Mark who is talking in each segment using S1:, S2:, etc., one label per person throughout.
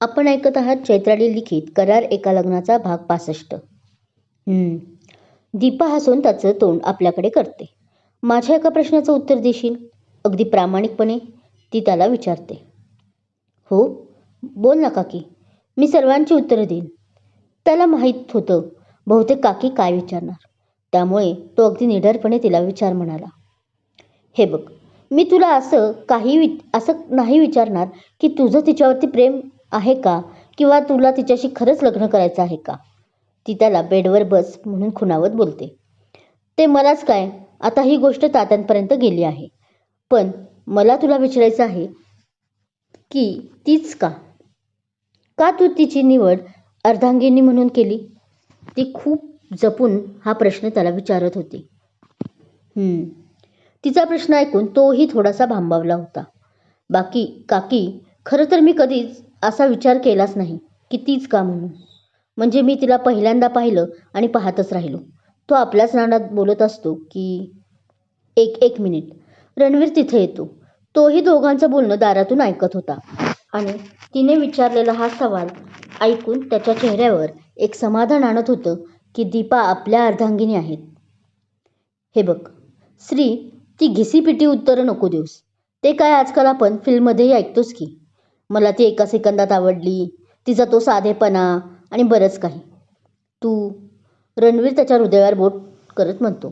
S1: आपण ऐकत आहात चैत्राली लिखित करार एका लग्नाचा भाग पासष्ट. दीपा हसून त्याचं तोंड आपल्याकडे करते. माझ्या एका प्रश्नाचं उत्तर देशील? अगदी प्रामाणिकपणे ती त्याला विचारते. हो. बोल ना काकी. मी सर्वांची उत्तरं देईन. त्याला माहीत होतं बहुतेक काकी काय विचारणार. त्यामुळे तो अगदी निडरपणे तिला विचार म्हणाला. हे बघ मी तुला असं काही वि असं नाही विचारणार की तुझं तिच्यावरती प्रेम आहे का? किंवा तुला तिच्याशी खरंच लग्न करायचं आहे का? ती त्याला बेडवर बस म्हणून खुणावत बोलते. ते मलाच काय? आता ही गोष्ट तात्यांपर्यंत गेली आहे. पण मला तुला विचारायचं आहे की तीच का? का तू तिची निवड अर्धांगिनी म्हणून केली? ती खूप जपून हा प्रश्न त्याला विचारत होती. तिचा प्रश्न ऐकून तोही थोडासा भांबावला होता. बाकी काकी खरं तर मी कधीच असा विचार केलाच नाही की तीच का म्हणून म्हणजे मी तिला पहिल्यांदा पाहिलं आणि पाहतच राहिलो. तो आपल्याच नादात बोलत असतो की एक एक मिनिट. रणवीर तिथे येतो. तोही दोघांचं बोलणं दारातून ऐकत होता. आणि तिने विचारलेला हा सवाल ऐकून त्याच्या चेहऱ्यावर एक समाधान आणत होतं की दीपा आपल्या अर्धांगिनी आहेत. हे बघ श्री ती घिसीपिटी उत्तरं नको देऊस. ते काय आजकाल आपण फिल्ममध्येही ऐकतोस की? मला ती एका सेकंदात आवडली. तिचा तो साधेपणा आणि बरंच काही. तू रणवीर त्याच्या हृदयावर बोट करत म्हणतो.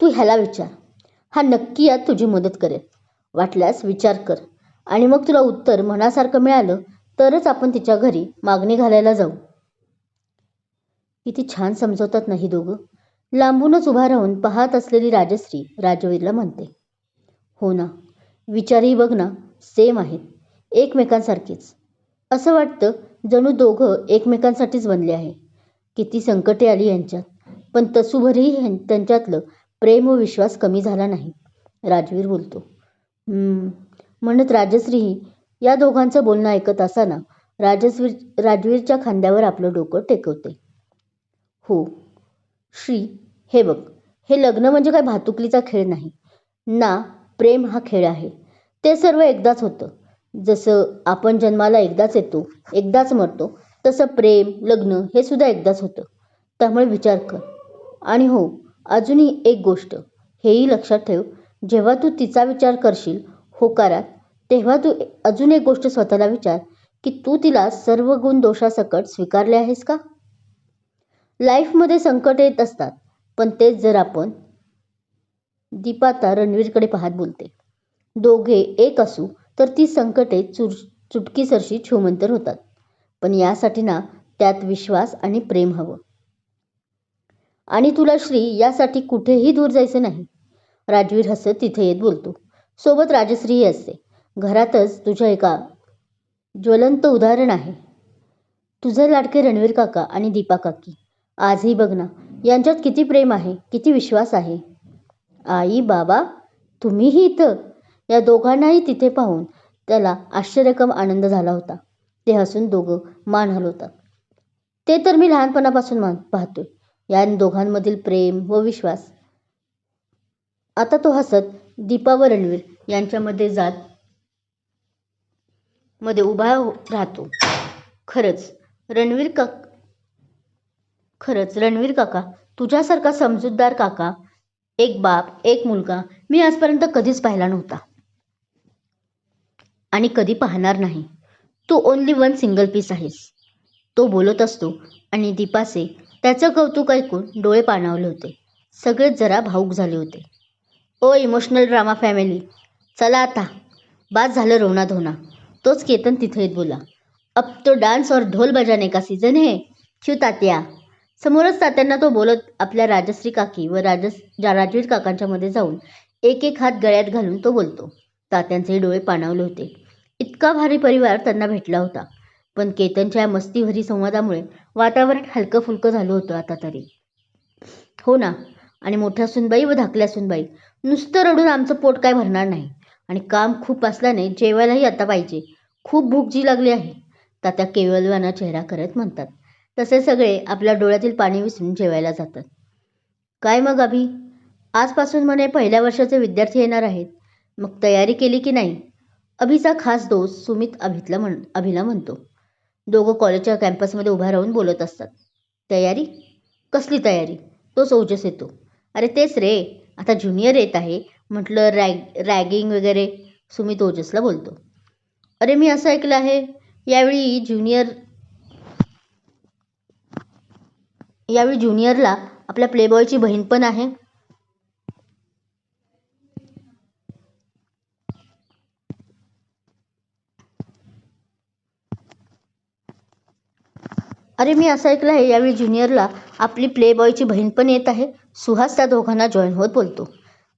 S1: तू ह्याला विचार. हा नक्की यात तुझी मदत करेल. वाटल्यास विचार कर. आणि मग तुला उत्तर मनासारखं मिळालं तरच आपण तिच्या घरी मागणी घालायला जाऊ. किती छान समजवतात नाही दोघं? लांबूनच उभा राहून पाहत असलेली राजश्री राजवीरला म्हणते. हो ना. विचारही बघ ना. सेम आहेत एकमेकांसारखेच. असं वाटतं जणू दोघं एकमेकांसाठीच बनले आहे. किती संकटे आली यांच्यात. पण तसूभरही ह्यां- त्यांच्यातलं प्रेम व विश्वास कमी झाला नाही. राजवीर बोलतो म्हणत राजश्रीही या दोघांचं बोलणं ऐकत असताना राजस्वीर राजवीरच्या खांद्यावर आपलं डोकं टेकवते. हो. श्री हे बघ. हे लग्न म्हणजे काय भातुकलीचा खेळ नाही. ना प्रेम हा खेळ आहे. ते सर्व एकदाच होतं. जसं आपण जन्माला एकदाच येतो एकदाच मरतो तसं प्रेम लग्न हे सुद्धा एकदाच होतं. त्यामुळे विचार कर. आणि हो अजूनही एक गोष्ट हेही लक्षात ठेव. जेव्हा तू तिचा विचार करशील होकारात तेव्हा तू अजून एक गोष्ट स्वतःला विचार की तू तिला सर्व गुण दोषासकट स्वीकारले आहेस का? लाईफमध्ये संकट येत असतात पण तेच जर आपण दीपाता रणवीरकडे पाहत बोलते. दोघे एक असू तर ती संकटे चुर चुटकीसरशी छूमंतर होतात. पण यासाठी ना त्यात विश्वास आणि प्रेम हवं. आणि तुला श्री यासाठी कुठेही दूर जायचं नाही. राजवीर हसत तिथे येत बोलतो. सोबत राजश्रीही असते. घरातच तुझ्या एका ज्वलंत उदाहरण आहे. तुझे लाडके रणवीर काका आणि दीपा काकी. आजही बघ ना यांच्यात किती प्रेम आहे किती विश्वास आहे. आई बाबा तुम्हीही इथं या दोघांनाही तिथे पाहून त्याला आश्चर्यकम आनंद झाला होता. ते हसून दोघं मान हलवतात. ते तर मी लहानपणापासून मान पाहतोय. या दोघांमधील प्रेम व विश्वास. आता तो हसत दीपा व रणवीर यांच्यामध्ये जात मध्ये उभा राहतो. खरंच रणवीर का खरंच रणवीर काका तुझ्यासारखा समजूतदार काका एक बाप एक मुलगा मी आजपर्यंत कधीच पाहिला नव्हता. आणि कधी पाहणार नाही. तू ओनली वन सिंगल पीस आहेस. तो बोलत असतो आणि दीपाचे त्याचं कौतुक ऐकून डोळे पाणावले होते. सगळेच जरा भाऊक झाले होते. ओ इमोशनल ड्रामा फॅमिली चला आता. बाद झालं रोना धोना. तोच केतन तिथे येत बोला. अब तो डान्स और ढोल बजाने का सीझन है. शिव तात्या? समोरच तात्यांना तो बोलत आपल्या राजश्री काकी व राजस राजवीर काकांच्या मध्ये जाऊन एक एक हात गळ्यात घालून तो बोलतो. तात्यांचे डोळे पाणावले होते. इतका भारी परिवार त्यांना भेटला होता. पण केतनच्या मस्तीभरी संवादामुळे वातावरण हलकं फुलकं झालं होतं आता तरी. हो ना आणि मोठ्या सुनबाई व धाकल्या सुनबाई नुसतं रडून आमचं पोट काय भरणार नाही. आणि काम खूप असल्याने जेवायलाही आता पाहिजे. खूप भूक जी लागली आहे. तात्या केवलवाना चेहरा करत म्हणतात. तसे सगळे आपल्या डोळ्यातील पाणी विसरून जेवायला जातात. काय मग अभि? आजपासून म्हणे पहिल्या वर्षाचे विद्यार्थी येणार आहेत. मग तयारी केली की नाही? अभिचा खास दोस्त सुमित अभितला म्हण अभिला म्हणतो. दोघं कॉलेजच्या कॅम्पसमध्ये उभा राहून बोलत असतात. तयारी? कसली तयारी? तोच ओजस येतो. अरे तेच रे आता ज्युनियर येत आहे म्हटलं रॅग रॅगिंग वगैरे सुमित ओजसला बोलतो. अरे मी असं ऐकलं आहे यावेळी ज्युनियर यावेळी ज्युनियरला आपल्या प्लेबॉयची बहीण पण आहे. अरे मी असं ऐकलं आहे यावेळी ज्युनियरला आपली प्लेबॉयची बहीण पण येत आहे. सुहास त्या दोघांना जॉईन होत बोलतो.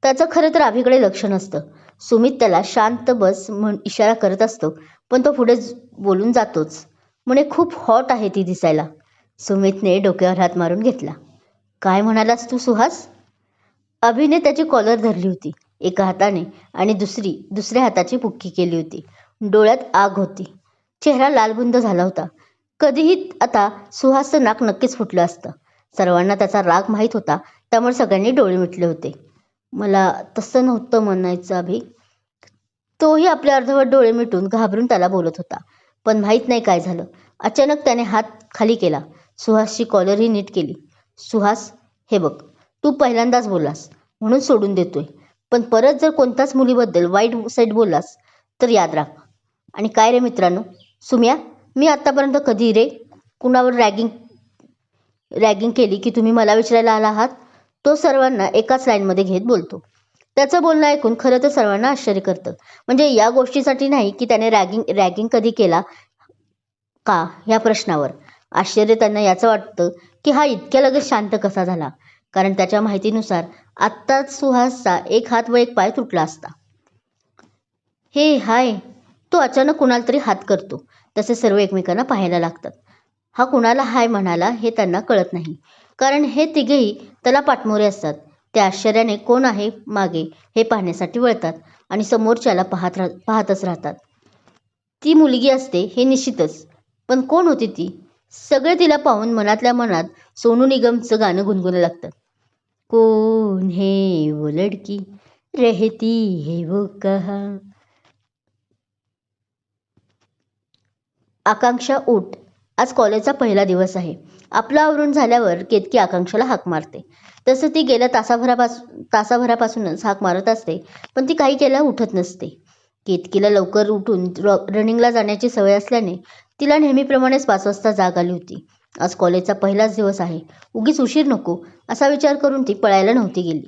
S1: त्याचं खरं तर आभीकडे लक्ष नसतं. सुमित त्याला शांत बस म्हण इशारा करत असतो पण तो पुढे बोलून जातोच. म्हणे खूप हॉट आहे ती दिसायला. सुमितने डोक्यावर हात मारून घेतला. काय म्हणालास तू सुहास? अभिने त्याची कॉलर धरली होती एका हाताने आणि दुसरी दुसऱ्या हाताची पुक्की केली होती. डोळ्यात आग होती. चेहरा लालबुंद झाला होता. कधीही आता सुहासचं नाक नक्कीच फुटलं असतं. सर्वांना त्याचा राग माहीत होता. त्यामुळे सगळ्यांनी डोळे मिटले होते. मला तसं नव्हतं म्हणायचं अभि. तोही आपले अर्धवट डोळे मिटून घाबरून त्याला बोलत होता. पण माहीत नाही काय झालं. अचानक त्याने हात खाली केला. सुहासची कॉलरही नीट केली. सुहास हे बघ तू पहिल्यांदाच बोललास. म्हणून सोडून देतोय. पण परत जर कोणत्याच मुलीबद्दल वाईट साईड बोललास तर याद राख. आणि काय रे मित्रांनो? सुम्या मी आत्तापर्यंत कधी रे कुणावर रॅगिंग रॅगिंग केली की तुम्ही मला विचारायला आला आहात? तो सर्वांना एकाच लाईनमध्ये घेत बोलतो. त्याचं बोलणं ऐकून खरं तर सर्वांना आश्चर्य करतं. म्हणजे या गोष्टीसाठी नाही की त्याने रॅगिंग रॅगिंग कधी केला का ह्या प्रश्नावर? आश्चर्य त्यांना याचं वाटतं की हा इतक्या लगेच शांत कसा झाला? कारण त्याच्या माहितीनुसार आत्ताच सुहासचा एक हात व एक पाय तुटला असता. हे हाय तो अचानक कुणाला तरी हात करतो. तसे सर्व एकमेकांना पाहायला लागतात. हा कुणाला हाय म्हणाला हे त्यांना कळत नाही. कारण हे तिघेही त्याला पाठमोरे असतात. ते आश्चर्याने कोण आहे मागे हे पाहण्यासाठी वळतात आणि समोरच्याला पाहत राह पाहतच राहतात. ती मुलगी असते हे निश्चितच. पण कोण होती ती? सगळे तिला पाहून मनातल्या मनात सोनू निगमचं गाणं गुणगुणू लागतं. कोण हे वो लड़की रहती है वो कहा? आकांक्षा उठ आज कॉलेजचा पहिला दिवस आहे. आपलं आवरून झाल्यावर केतकी आकांक्षाला हाक मारते. तसं ती गेल्या तासाभरापासून तासाभरापासूनच हाक मारत असते पण ती काही केल्या उठत नसते. केतकीला लवकर उठून र रनिंगला जाण्याची सवय असल्याने तिला नेहमीप्रमाणेच पाच वाजता जाग आली होती. आज कॉलेजचा पहिलाच दिवस आहे. उगीच उशीर नको असा विचार करून ती पळायला नव्हती गेली.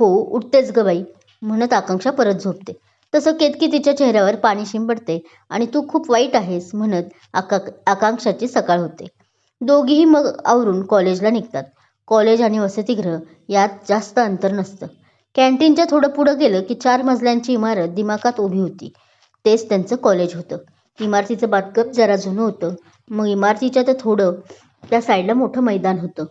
S1: हो उठतेच ग बाई म्हणत आकांक्षा परत झोपते. तसं केतकी तिच्या चेहऱ्यावर पाणी शिंपडते आणि तू खूप वाईट आहेस म्हणत आका आकांक्षाची सकाळ होते. दोघीही मग आवरून कॉलेजला निघतात. कॉलेज आणि वसतिगृह यात जास्त अंतर नसतं. कॅन्टीनच्या थोडं पुढं गेलं की चार मजल्यांची इमारत दिमाकात उभी होती. तेच त्यांचं कॉलेज होतं. इमारतीचं बांधकाम जरा जुनं होतं. मग इमारतीच्या तर थोडं त्या साईडला मोठं मैदान होतं.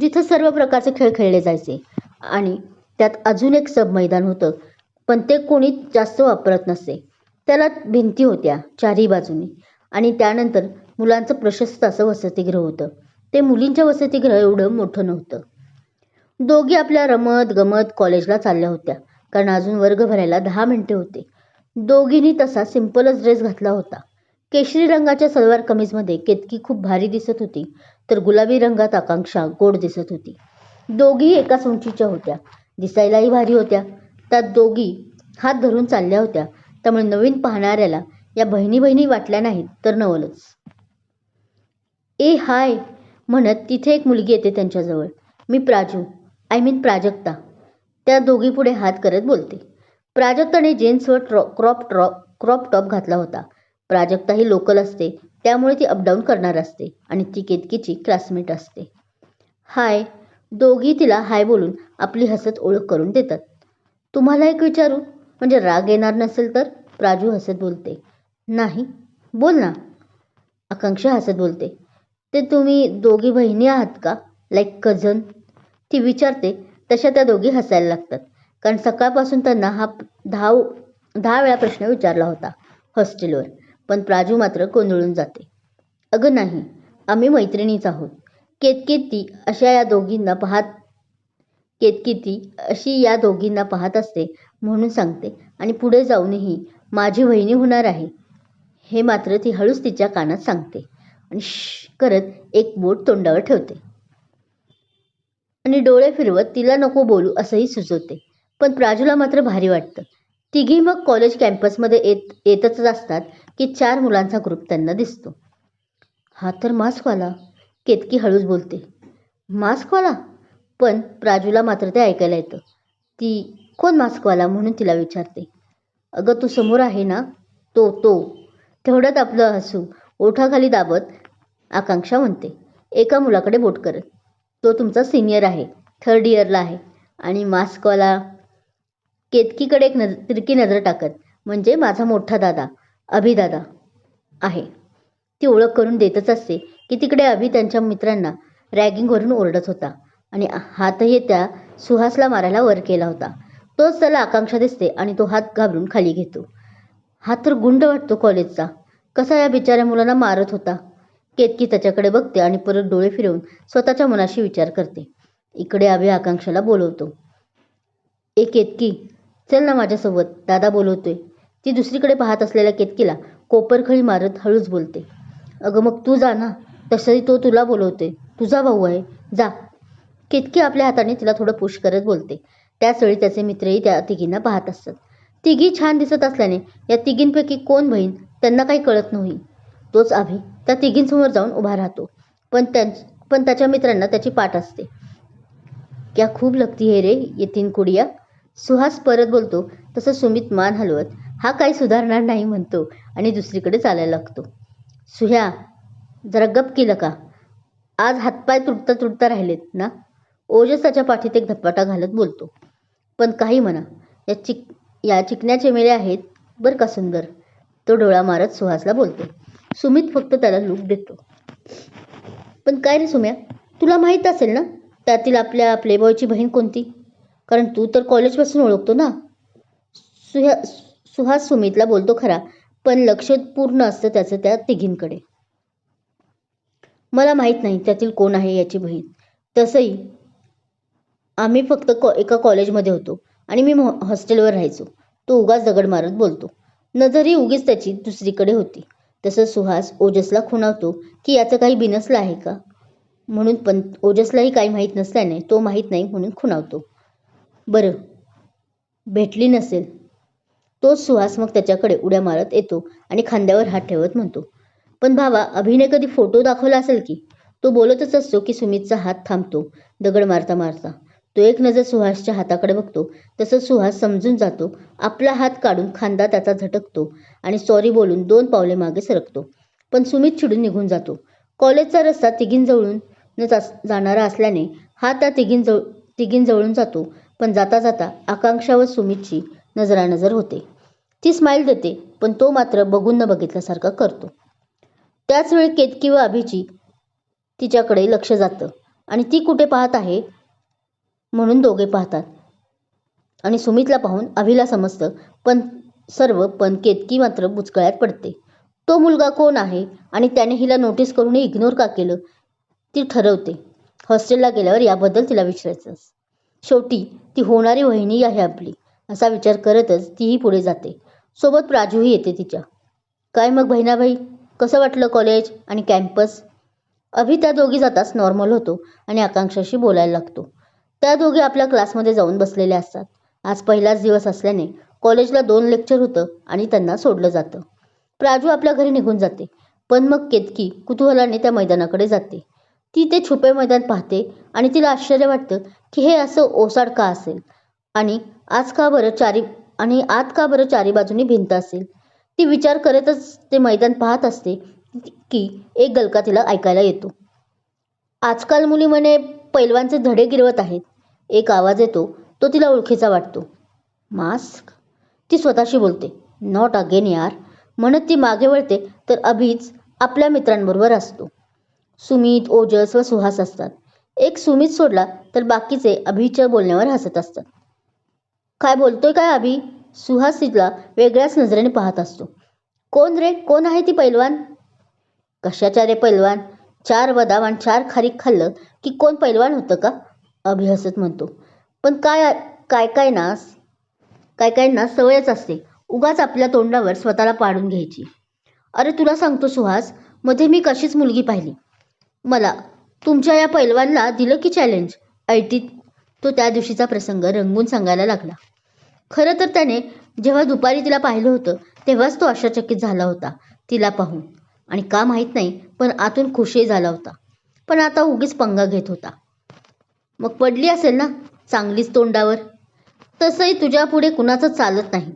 S1: जिथं सर्व प्रकारचे खेळ खेळले जायचे. आणि त्यात अजून एक सब मैदान होतं. पण ते कोणी जास्त वापरत नसे. त्याला भिंती होत्या चारही बाजूनी. आणि त्यानंतर मुलांचं प्रशस्त असं वसतिगृह होतं. ते मुलींच्या वसतिगृह एवढं मोठं नव्हतं. दोघी आपल्या रमत गमत कॉलेजला चालल्या होत्या कारण अजून वर्ग भरायला दहा मिनिटे होते. दोघींनी तसा सिंपलच ड्रेस घातला होता. केशरी रंगाच्या सलवार कमीजमध्ये केतकी खूप भारी दिसत होती तर गुलाबी रंगात आकांक्षा गोड दिसत होती. दोघी एकाच उंचीच्या होत्या. दिसायलाही भारी होत्या. त्यात दोघी हात धरून चालल्या होत्या. त्यामुळे नवीन पाहणाऱ्याला या बहिणी बहिणी वाटल्या नाहीत तर नवलच. ए हाय म्हणत तिथे एक मुलगी येते त्यांच्याजवळ. मी प्राजू आय मीन प्राजक्ता. त्या दोघी पुढे हात करत बोलते. प्राजक्ताने जीन्सवर ट्रॉ क्रॉप ट्रॉप क्रॉप टॉप घातला होता. प्राजक्ता ही लोकल असते त्यामुळे ती अपडाऊन करणार असते आणि ती केतकीची क्लासमेट असते. हाय दोघी तिला हाय बोलून आपली हसत ओळख करून देतात. तुम्हाला एक विचारू? म्हणजे राग येणार नसेल तर? प्राजू हसत बोलते. नाही बोल ना. आकांक्षा हसत बोलते. ते तुम्ही दोघी बहिणी आहात का? लाईक कझन ती विचारते. तशा त्या दोघी हसायला लागतात. कारण सकाळपासून त्यांना हा दहा दहा वेळा प्रश्न विचारला होता हॉस्टेलवर. पण प्राजू मात्र गोंधळून जाते. अगं नाही आम्ही मैत्रिणीच आहोत. केतकेती अशा या दोघींना पाहत केतकीती अशी या दोघींना पाहत असते म्हणून सांगते. आणि पुढे जाऊनही माझी वहिनी होणार आहे. हे मात्र ती हळूच तिच्या कानात सांगते. आणि श करत एक बोट तोंडावर ठेवते. आणि डोळे फिरवत तिला नको बोलू असंही सुचवते. पण प्राजूला मात्र भारी वाटतं. तिघी मग कॉलेज कॅम्पसमध्ये येत येतच असतात की चार मुलांचा ग्रुप त्यांना दिसतो. हा तर मास्कवाला केतकी हळूच बोलते. मास्कवाला पण प्राजूला मात्र ते ऐकायला येतं. ती कोण मास्कवाला म्हणून तिला विचारते. अगं तू समोर आहे ना? तो तो. तेवढ्यात आपलं हसू. ओठाखाली दाबत आकांक्षा म्हणते. एका मुलाकडे बोट करत. तो तुमचा सिनियर आहे. थर्ड इयरला आहे. आणि मास्कवाला केतकीकडे एक नज तिरकी नजर टाकत म्हणजे माझा मोठा दादा अभिदादा आहे. ती ओळख करून देतच असते की तिकडे अभि त्यांच्या मित्रांना रॅगिंगवरून ओरडत होता. आणि हातही त्या सुहासला मारायला वर केला होता. तोच त्याला आकांक्षा दिसते आणि तो हात घाबरून खाली घेतो. हा तर गुंड वाटतो कॉलेजचा. कसा या बिचाऱ्या मुलांना मारत होता? केतकी त्याच्याकडे बघते आणि परत डोळे फिरवून स्वतःच्या मनाशी विचार करते. इकडे आभे आकांक्षाला बोलवतो. ए केतकी चल ना माझ्यासोबत. दादा बोलवतोय. ती दुसरीकडे पाहत असलेल्या केतकीला कोपरखळी मारत हळूच बोलते. अगं मग तू जा ना. तसंही तो तुला बोलवतोय. तुझा भाऊ आहे. जा. कितकी आपल्या हाताने तिला थोडं पुश करत बोलते. त्याचवेळी त्याचे मित्रही त्या तिघींना पाहत असतात. तिघी छान दिसत असल्याने या तिघींपैकी कोण बहीण त्यांना काही कळत नाही. तोच अभि त्या तिघींसमोर जाऊन उभा राहतो. पण त्यां पण त्याच्या मित्रांना त्याची पाठ असते. क्या खूप लगती है रे येतीन कुडिया. सुहास परत बोलतो तसं सुमित मान हलवत. हा काही सुधारणार नाही म्हणतो आणि दुसरीकडे चालायला लागतो. सुह्या जरा गप केलं का? आज हातपाय तुटता तुटता राहिलेत ना? ओजस त्याच्या पाठीत एक धपाटा घालत बोलतो. पण काही म्हणा या चिक या चिकण्या चेमेले आहेत बरं का सुंदर? तो डोळा मारत सुहासला बोलतो. सुमित फक्त त्याला लूक देतो. पण काय रे सुम्या? तुला माहीत असेल ना त्यातील आपल्या प्लेबॉयची बहीण कोणती? कारण तू तर कॉलेजपासून ओळखतो ना. सुह्या सुहास सुमितला बोलतो खरा पण लक्ष पूर्ण असतं त्याचं त्या तिघींकडे. मला माहीत नाही त्यातील कोण आहे याची बहीण. तसंही आम्ही फक्त कॉ एका कॉलेजमध्ये होतो आणि मी मॉ- हॉस्टेलवर राहायचो. तो उगाच दगड मारत बोलतो. नजरही उगीच त्याची दुसरीकडे होती. तसं सुहास ओजसला खुणावतो की याचं काही बिनसलं आहे का? म्हणून पण ओजसलाही काही माहीत नसल्याने तो माहीत नाही म्हणून खुणावतो. बरं भेटली नसेल. तोच सुहास मग त्याच्याकडे उड्या मारत येतो आणि खांद्यावर हात ठेवत म्हणतो. पण भावा अभिनय कधी फोटो दाखवला असेल की? तो बोलतच असतो की सुमितचा हात थांबतो दगड मारता मारता. तो एक नजर सुहासच्या हाताकडे बघतो. तसं सुहास समजून जातो. आपला हात काढून खांदा त्याचा झटकतो आणि सॉरी बोलून दोन पावले मागे सरकतो. पण सुमित चिडून निघून जातो. कॉलेजचा रस्ता तिघींजवळून न जा- जाणारा असल्याने हा त्या तिघींजवळ तिघींजवळून जातो. पण जाता जाता आकांक्षा व सुमितची नजरानजर होते. ती स्माईल देते पण तो मात्र बघून न बघितल्यासारखा करतो. त्याचवेळी केतकी व अभिची तिच्याकडे लक्ष जातं आणि ती कुठे पाहत आहे? म्हणून दोघे पाहतात. आणि सुमितला पाहून अभिला समजतं पण सर्व पण केतकी मात्र बुचकळ्यात पडते. तो मुलगा कोण आहे आणि त्याने हिला नोटीस करूनही इग्नोर का केलं ती ठरवते. हॉस्टेलला गेल्यावर याबद्दल तिला विचारायचं शेवटी ती होणारी वहिनी आहे आपली असा विचार करतच तीही पुढे जाते. सोबत प्राजूही येते तिच्या. काय मग बहिणाबाई? कसं वाटलं कॉलेज आणि कॅम्पस? अभि त्या दोघी जाताच नॉर्मल होतो आणि आकांक्षाशी बोलायला लागतो. त्या दोघे आपल्या क्लासमध्ये जाऊन बसलेले असतात. आज पहिलाच दिवस असल्याने कॉलेजला दोन लेक्चर होतं आणि त्यांना सोडलं जातं. प्राजू आपल्या घरी निघून जाते. पण मग केतकी कुतूहलाने त्या मैदानाकडे जाते. ती ते छुपे मैदान पाहते आणि तिला आश्चर्य वाटतं की हे असं ओसाड का असेल? आणि आज का बरं चारी आणि आत का बरं चारी बाजूनी भिंत असेल? ती विचार करतच ते मैदान पाहत असते की एक गलका तिला ऐकायला येतो. आजकाल मुली म्हणे पैलवानचे धडे गिरवत आहेत. एक आवाज येतो तो तिला ओळखीचा वाटतो. मास्क? ती स्वतःशी बोलते. नॉट अगेन यार. म्हणत ती मागे वळते तर अभिच आपल्या मित्रांबरोबर असतो. सुमित ओजस व सुहास असतात. एक सुमित सोडला तर बाकीचे अभिच्या बोलण्यावर हसत असतात. काय बोलतोय काय अभि? सुहास तिला वेगळ्याच नजरेने पाहत असतो. कोण रे? कोण आहे ती पैलवान? कशाच्या रे पैलवान? चार बदाम आणि चार खारीक खाल्लं की कोण पैलवान होतं का? अभिहसत म्हणतो. पण काय काय काय ना काय काय ना सवयच असते. उगाच आपल्या तोंडावर स्वतःला पाडून घ्यायची. अरे तुला सांगतो सुहासमध्ये मी कशीच मुलगी पाहिली. मला तुमच्या या पैलवानला दिलं की चॅलेंज ऐटीत तो त्या दिवशीचा प्रसंग रंगून सांगायला लागला. खरं तर त्याने जेव्हा दुपारी तिला पाहिलं होतं तेव्हाच तो आशाचकित झाला होता तिला पाहून. आणि का माहीत नाही पण आतून खुशही झाला होता. पण आता उगीच पंगा घेत होता. मग पडली असेल ना चांगलीच तोंडावर? तसंही तुझ्या पुढे कुणाचं चालत नाही.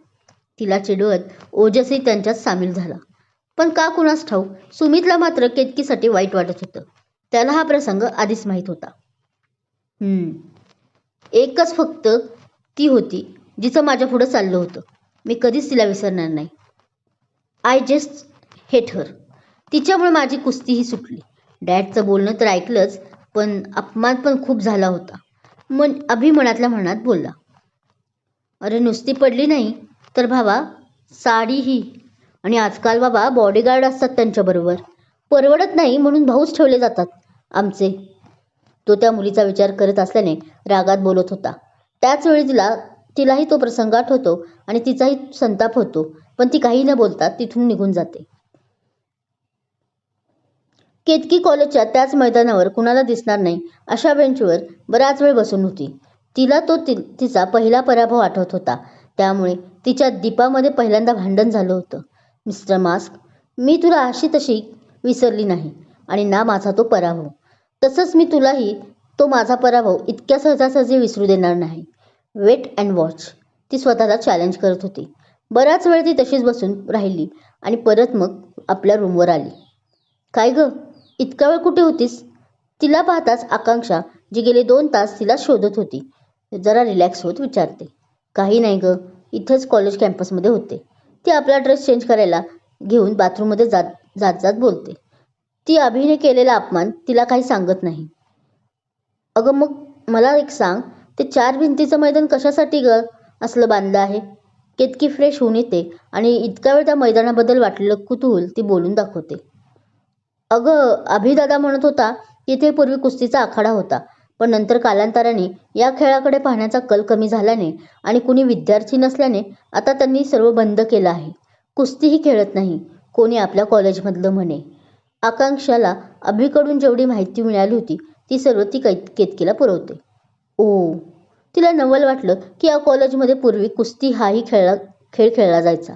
S1: तिला चिडवत ओजसही त्यांच्यात सामील झाला. पण का कुणास ठाऊक सुमितला मात्र केतकीसाठी वाईट वाटत होतं. त्याला हा प्रसंग आधीच माहीत होता. हम्म. एकच फक्त ती होती जिचं माझ्या पुढं चाललं होतं. मी कधीच तिला विसरणार नाही. I just hate her. तिच्यामुळे माझी कुस्तीही सुटली. डॅडचं बोलणं तर ऐकलंच पण अपमान पण खूप झाला होता. मन अभिमनातल्या मनात बोलला. अरे नुसती पडली नाही तर भावा साडीही आणि आजकाल बाबा बॉडीगार्ड असतात त्यांच्याबरोबर परवडत नाही म्हणून भाऊच ठेवले जातात आमचे. तो त्या मुलीचा विचार करत असल्याने रागात बोलत होता. त्याच वेळी तिला तिलाही तो प्रसंग आठवतो आणि तिचाही संताप होतो. पण ती काही न बोलता तिथून निघून जाते. केतकी कॉलेजच्या त्याच मैदानावर कुणाला दिसणार नाही अशा बेंचवर बराच वेळ बसून होती. तिला तो ति तिचा पहिला पराभव आठवत होता. त्यामुळे तिच्या दीपामध्ये पहिल्यांदा भांडण झालं होतं. मिस्टर मास्क मी तुला अशी तशी विसरली नाही आणि ना माझा तो पराभव. तसंच मी तुलाही तो माझा पराभव इतक्या सहजासहजी विसरू देणार नाही. वेट अँड वॉच ती स्वतःला चॅलेंज करत होती. बराच वेळ ती तशीच बसून राहिली आणि परत मग आपल्या रूमवर आली. काय गं? इतका वेळ कुठे होतीस? तिला पाहताच आकांक्षा जी गेले दोन तास तिला शोधत होती. जरा रिलॅक्स होत विचारते. काही नाही ग इथंच कॉलेज कॅम्पसमध्ये होते. ती आपला ड्रेस चेंज करायला घेऊन बाथरूममध्ये जात जात जात बोलते. ती अभिनय केलेला अपमान तिला काही सांगत नाही. अगं मग मला एक सांग ते चार भिंतीचं मैदान कशासाठी ग? असलं बांधलं आहे. केतकी फ्रेश होऊन येते आणि इतका वेळ त्या मैदानाबद्दल वाटलेलं कुतूहल ती बोलून दाखवते. अगं अभिदादा म्हणत होता की पूर्वी कुस्तीचा आखाडा होता पण नंतर कालांतराने या खेळाकडे पाहण्याचा कल कमी झाल्याने आणि कुणी विद्यार्थी नसल्याने आता त्यांनी सर्व बंद केलं आहे. कुस्तीही खेळत नाही कोणी आपल्या कॉलेजमधलं म्हणे. आकांक्षाला अभिकडून जेवढी माहिती मिळाली होती ती सर्व ती कै केतकीला पुरवते. ओ तिला नवल वाटलं की या कॉलेजमध्ये पूर्वी कुस्ती हाही खेळला खेळ खेळला जायचा.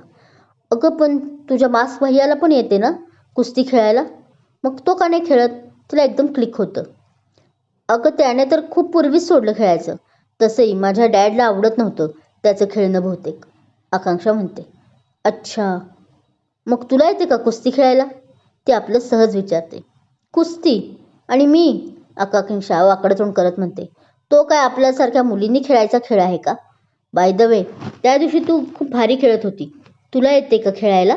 S1: अगं पण तुझ्या मास भैयाला पण येते ना कुस्ती खेळायला? मग तो का नाही खेळत? तिला एकदम क्लिक होतं. अगं त्याने तर खूप पूर्वीच सोडलं खेळायचं. तसंही माझ्या डॅडला आवडत नव्हतं त्याचं खेळणं बहुतेक. आकांक्षा म्हणते. अच्छा. मग तुला येते का कुस्ती खेळायला? ती आपलं सहज विचारते. कुस्ती? आणि मी? आकांक्षा वाकडतोंड करत म्हणते. तो काय आपल्यासारख्या मुलींनी खेळायचा खेळ आहे का? बाय द वे त्या दिवशी तू खूप भारी खेळत होती. तुला येते का खेळायला?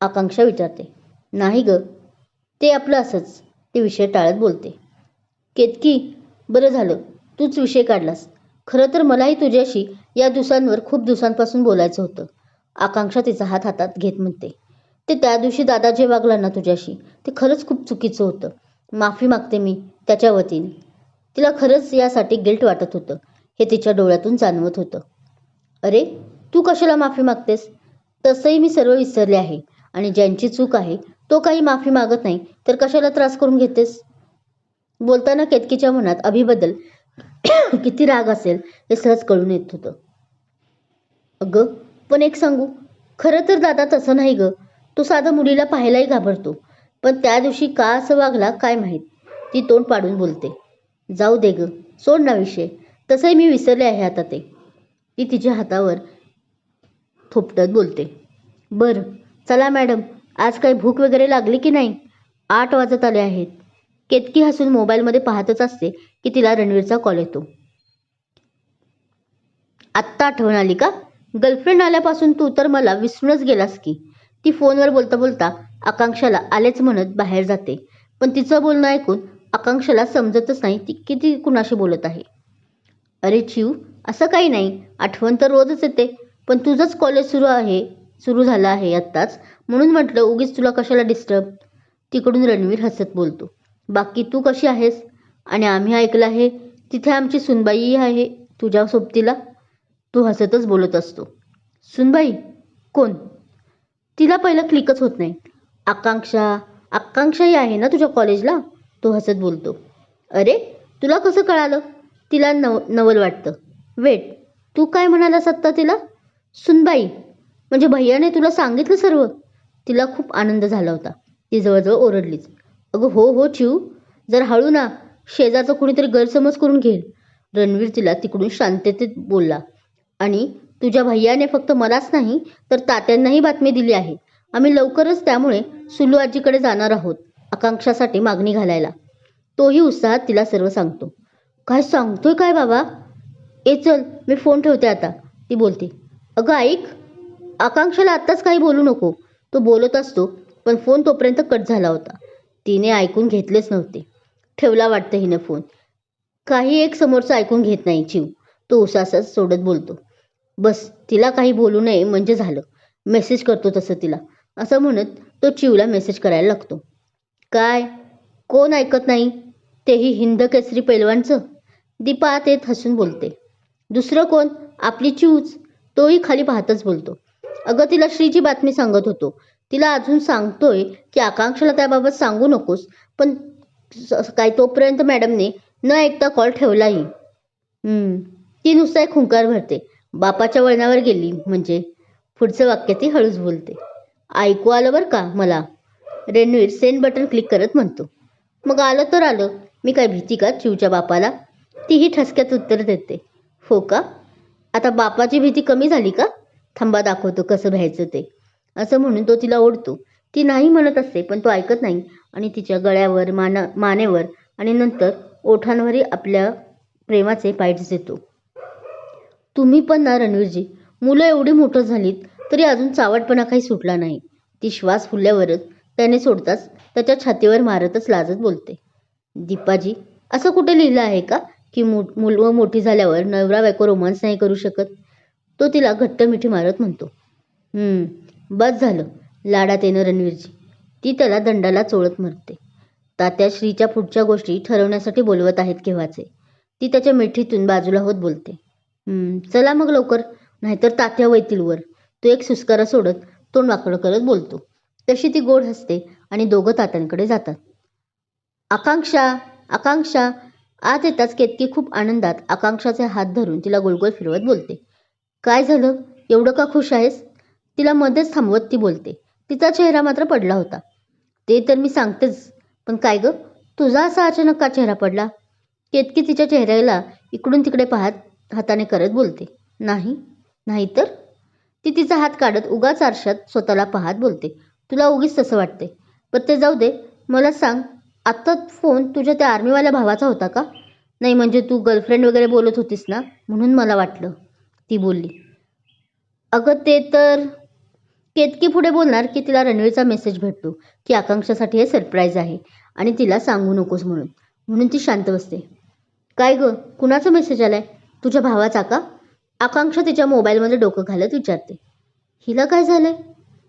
S1: आकांक्षा विचारते. नाही गं. ते आपलं असंच ते विषय टाळत बोलते. केतकी बरं झालं तूच विषय काढलास. खरं तर मलाही तुझ्याशी या दिवसांवर खूप दिवसांपासून बोलायचं होतं. आकांक्षा तिचा हात हातात घेत म्हणते. ते त्या दिवशी दादा जे वागला ना तुझ्याशी? ते खरंच खूप चुकीचं होतं. माफी मागते मी त्याच्या वतीने. तिला खरंच यासाठी गिल्ट वाटत होतं. हे तिच्या डोळ्यातून जाणवत होतं. अरे तू कशाला माफी मागतेस? तसंही मी सर्व विसरले आहे आणि ज्यांची चूक आहे तो काही माफी मागत नाही. तर कशाला त्रास करून घेतेस? बोलताना केतकीच्या मनात अभिबद्दल किती राग असेल हे सहज कळून येत होतं. अगं पण एक सांगू. खरं तर दादा तसं नाही ग. तो साधा मुलीला पाहायलाही घाबरतो. पण त्या दिवशी का असं वागला काय माहीत? ती तोंड पाडून बोलते. जाऊ दे ग. सोड ना विषय. तसंही मी विसरले आहे आता ते. ती तिच्या हातावर थोपटत बोलते. बरं. चला मॅडम. आज काही भूक वगैरे लागली की नाही? आठ वाजत आले आहेत. केतकी हसून मोबाईलमध्ये पाहतच असते की तिला रणवीरचा कॉल येतो. आत्ता आठवण आली का? गर्लफ्रेंड आल्यापासून तू तर मला विसरूनच गेलास की. ती फोनवर बोलता बोलता आकांक्षाला आलेच म्हणत बाहेर जाते. पण तिचं बोलणं ऐकून आकांक्षाला समजतच नाही ती किती कुणाशी बोलत आहे. अरे चिव असं काही नाही. आठवण तर रोजच येते. पण तुझंच कॉलेज सुरू आहे सुरू झालं आहे आत्ताच. म्हणून म्हटलं उगीच तुला कशाला डिस्टर्ब तिकडून रणवीर हसत बोलतो. बाकी तू कशी आहेस? आणि आम्ही ऐकलं आहे तिथे आमची सुनबाई आहे तुझ्या सोबतीला? तू हसतच बोलत असतो. सुनबाई कोण? तिला पहिलं क्लिकच होत नाही. आकांक्षा आकांक्षाही आहे ना तुझ्या कॉलेजला तो हसत बोलतो. अरे तुला कसं कळालं? तिला नव नवल वाटतं. वेट तू काय म्हणालास आत्ता तिला? सुनबाई म्हणजे भैयाने तुला सांगितलं सर्व? तिला खूप आनंद झाला होता. ती जवळजवळ ओरडलीच. अगं हो हो चिव जर हळू ना शेजारचं कुणीतरी गैरसमज करून घेईल. रणवीर तिला तिकडून शांततेत बोलला. आणि तुझ्या भैयाने फक्त मलाच नाही तर तात्यांनाही बातमी दिली आहे. आम्ही लवकरच त्यामुळे सुलू आजीकडे जाणार आहोत आकांक्षासाठी मागणी घालायला. तोही उत्साहात तिला सर्व सांगतो. काय सांगतोय काय बाबा? ए चल मी फोन ठेवते आता. ती बोलते. अगं ऐक आकांक्षाला आत्ताच काही बोलू नको. तो बोलत असतो पण फोन तोपर्यंत कट झाला होता. तिने ऐकून घेतलेच नव्हते. ठेवला वाटतं हिनं फोन. काही एक समोरचं ऐकून घेत नाही चिव. तो उसासच सोडत बोलतो. बस तिला काही बोलू नये म्हणजे झालं. मेसेज करतो तसं तिला. असं म्हणत तो चिवला मेसेज करायला लागतो. काय? कोण ऐकत नाही? तेही हिंद केसरी पैलवानचं? दीपा आत येत हसून बोलते. दुसरं कोण? आपली चिवच. तोही खाली पाहतच बोलतो. अगं तिला श्रीची बातमी सांगत होतो. तिला अजून सांगतोय की आकांक्षाला त्याबाबत सांगू नकोस पण काय तोपर्यंत मॅडमने न ऐकता कॉल ठेवलाही. हम्म, ती नुसता एक हुंकार भरते. बापाच्या वळणावर गेली म्हणजे. पुढचं वाक्य ती हळूच बोलते. ऐकू आलं बरं का मला? रेणवीर सेंड बटन क्लिक करत म्हणतो. मग आलं तर आलं. मी काय भीती का चिवच्या बापाला? तीही ठसक्यात उत्तर देते. हो का? आता बापाची भीती कमी झाली का? थांबा दाखवतो कसं भ्यायचं ते. असं म्हणून तो तिला ओढतो. ती नाही म्हणत असते पण तो ऐकत नाही. आणि तिच्या गळ्यावर माना मानेवर आणि नंतर ओठांवरही आपल्या प्रेमाचे पायट देतो तुम्ही पण ना रणवीरजी मुलं एवढी मोठं झालीत तरी अजून चावटपणा काही सुटला नाही. ती श्वास फुलल्यावरच त्याने सोडताच त्याच्या छातीवर मारतच लाजत बोलते. दीपाजी असं कुठे लिहिलं आहे का? की मु मुलं मोठी झाल्यावर नवरा बायको रोमांस नाही करू शकत? तो तिला घट्ट मिठी मारत म्हणतो. बस झालं. लाडात येणं रणवीरजी. ती त्याला दंडाला चोळत मरते. तात्या श्रीच्या पुढच्या गोष्टी ठरवण्यासाठी बोलवत आहेत केव्हाचे. ती त्याच्या मिठीतून बाजूला होत बोलते. चला मग लवकर. नाहीतर तात्या वैतील वर. तो एक सुस्कारा सोडत तोंड वाकडं करत बोलतो. तशी ती गोड हसते आणि दोघं तात्यांकडे जातात. आकांक्षा आकांक्षा. आत येताच केतकी खूप आनंदात आकांक्षाचे हात धरून तिला गोलगोल फिरवत बोलते. काय झालं? एवढं का खुश आहेस? तिला मध्येच थांबवत ती बोलते. तिचा चेहरा मात्र पडला होता. ते तर मी सांगतेच. पण काय ग? तुझा असा अचानक का चेहरा पडला? केतकी तिच्या चेहऱ्याला इकडून तिकडे पाहत हाताने करत बोलते. नाही. नाही तर? ती तिचा हात काढत उगाच आरशात स्वतःला पाहत बोलते. तुला उगीच तसं वाटते पण ते जाऊ दे. मला सांग. आत्ता फोन तुझ्या त्या आर्मीवाल्या भावाचा होता का? नाही म्हणजे तू गर्लफ्रेंड वगैरे बोलत होतीस ना? म्हणून मला वाटलं. ती बोलली. अगं ते तर केतकी पुढे बोलणार की तिला रणवीरचा मेसेज भेटतो की आकांक्षासाठी हे सरप्राईज आहे आणि तिला सांगू नकोस म्हणून. म्हणून ती शांत बसते. काय गं? कुणाचा मेसेज आलाय? तुझ्या भावाचा का? आकांक्षा तिच्या मोबाईलमध्ये डोकं घालत विचारते. हिला काय झालंय?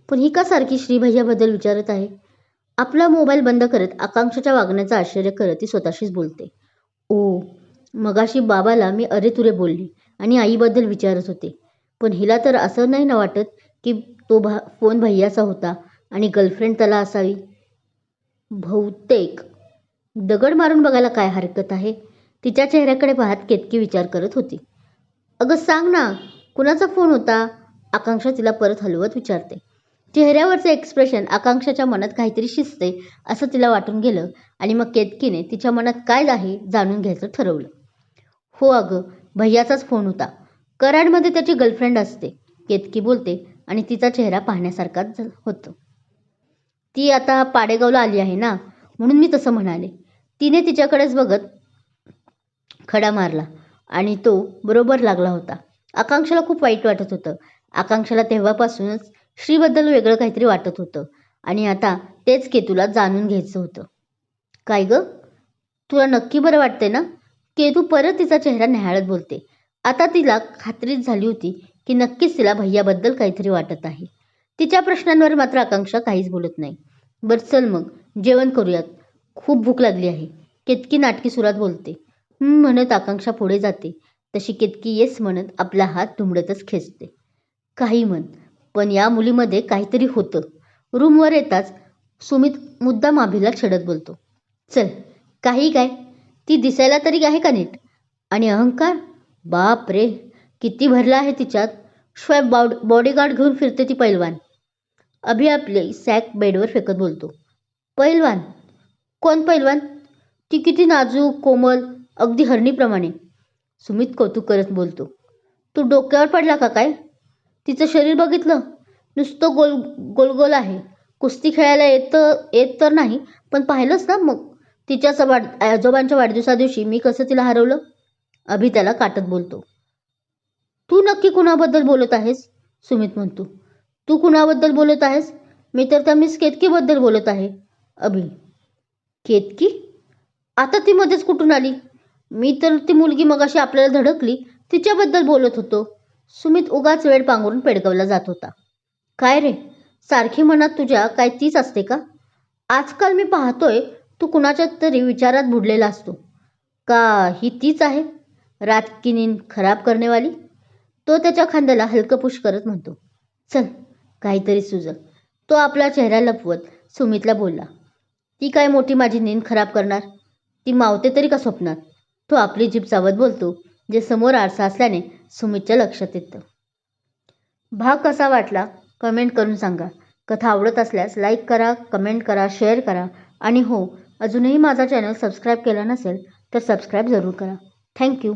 S1: पण ही का सारखी श्रीभैयाबद्दल विचारत आहे? आपला मोबाईल बंद करत आकांक्षाच्या वागण्याचं आश्चर्य करत ती स्वतःशीच बोलते. ओ मगाशी बाबाला मी अरे तुरे बोलली. आणि आईबद्दल विचारत होते. पण हिला तर असं नाही ना वाटत की तो भा फोन भैयाचा होता आणि गर्लफ्रेंड त्याला असावी. बहुतेक दगड मारून बघायला काय हरकत आहे? तिच्या चेहऱ्याकडे पाहत केतकी विचार करत होती. अगं सांग ना कुणाचा फोन होता? आकांक्षा तिला परत हलवत विचारते. चेहऱ्यावरचं एक्सप्रेशन आकांक्षाच्या मनात काहीतरी शिजते असं तिला वाटून गेलं आणि मग केतकीने तिच्या मनात काय आहे जाणून घ्यायचं ठरवलं. हो अगं भैयाचाच फोन होता. कराडमध्ये त्याची गर्लफ्रेंड असते. केतकी बोलते आणि तिचा चेहरा पाहण्यासारखाच झ- होतो. ती आता पाडेगावला आली आहे ना? म्हणून मी तसं म्हणाले. तिने तिच्याकडेच बघत खडा मारला आणि तो बरोबर लागला होता. आकांक्षाला खूप वाईट वाटत होतं. आकांक्षाला तेव्हापासूनच श्रीबद्दल वेगळं काहीतरी वाटत होतं आणि आता तेच केतूला जाणून घ्यायचं होतं. काय ग? तुला नक्की बरं वाटते ना? केतू परत तिचा चेहरा न्याहाळत बोलते. आता तिला खात्रीच झाली होती की नक्कीच तिला भैयाबद्दल काहीतरी वाटत आहे. तिच्या प्रश्नांवर मात्र आकांक्षा काहीच बोलत नाही. बरं चल मग जेवण करूयात. खूप भूक लागली आहे. केतकी नाटकी सुरात बोलते. म्हणत आकांक्षा पुढे जाते. तशी केतकी येस म्हणत आपला हात धुमडतच खेचते. काही म्हण पण या मुलीमध्ये काहीतरी होतं. रूमवर येताच सुमित मुद्दाम माभीला छेडत बोलतो. चल काही काय? ती दिसायला तरी आहे का नीट? आणि अहंकार? बाप रे किती भरला आहे तिच्यात. शिवाय बॉड बॉडीगार्ड घेऊन फिरते ती पैलवान. अभि आपले सॅक बेडवर फेकत बोलतो. पैलवान? कोण पैलवान? ती किती नाजूक कोमल अगदी हरणीप्रमाणे. सुमित कौतुक करत बोलतो. तू डोक्यावर पडला का काय? तिचं शरीर बघितलं? नुसतं गोल गोलगोल आहे. कुस्ती खेळायला येत येत तर नाही पण पाहिलंच ना मग? तिच्या वाढ आजोबांच्या वाढदिवसा दिवशी मी कसं तिला हरवलं? अभि त्याला काटत बोलतो. तू नक्की कुणाबद्दल बोलत आहेस? सुमित म्हणतो. तू कुणाबद्दल बोलत आहेस? मी तर त्या मिस केतकीबद्दल बोलत आहे. अभि केतकी? आता ती मध्येच कुठून आली? मी तर ती मुलगी मगाशी आपल्याला धडकली तिच्याबद्दल बोलत होतो. सुमित उगाच वेळ पांघरून पेडगावला जात होता. काय रे? सारखी मनात तुझ्या काय तीच असते का? आजकाल मी पाहतोय तू कुणाच्या तरी विचारात बुडलेला असतो. का ही तीच आहे? रातकिनीन खराब करणेवाली तो त्याच्या खांद्याला हलकंपुष करत म्हणतो. चल काहीतरी सुजल. तो आपला चेहरा लपवत सुमितला बोलला. ती काय मोठी माझी नींद खराब करणार? ती मावते तरी का स्वप्नात? तो आपली जीभ चावत बोलतो जे समोर आरसा असल्याने सुमितच्या लक्षात येतं. भाग कसा वाटला? कमेंट करून सांगा. कथा आवडत असल्यास लाईक करा कमेंट करा शेअर करा. आणि हो अजूनही माझा चॅनल सबस्क्राईब केला नसेल तर सबस्क्राईब जरूर करा. थँक्यू